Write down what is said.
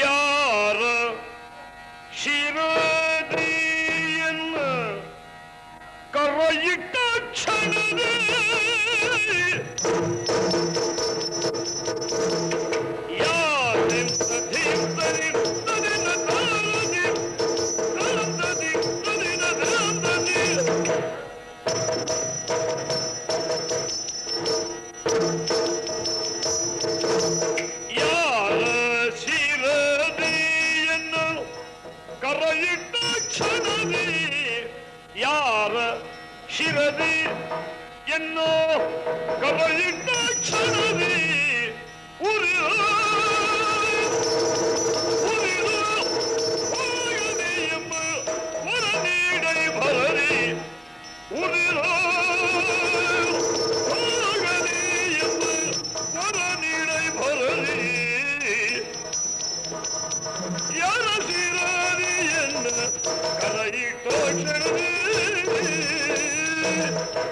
ಯಾರ ಶಿರದಿಯನ್ನು ಕರೆಯಿಟ್ಟ ಕ್ಷಣದ ಕರೆಯಿಟ್ಟ ಕ್ಷಣದಿ ಯಾರ ಶಿರದಿ ಎನ್ನೋ ಕರೆಯಿಟ್ಟ ಕ್ಷಣ Thank you.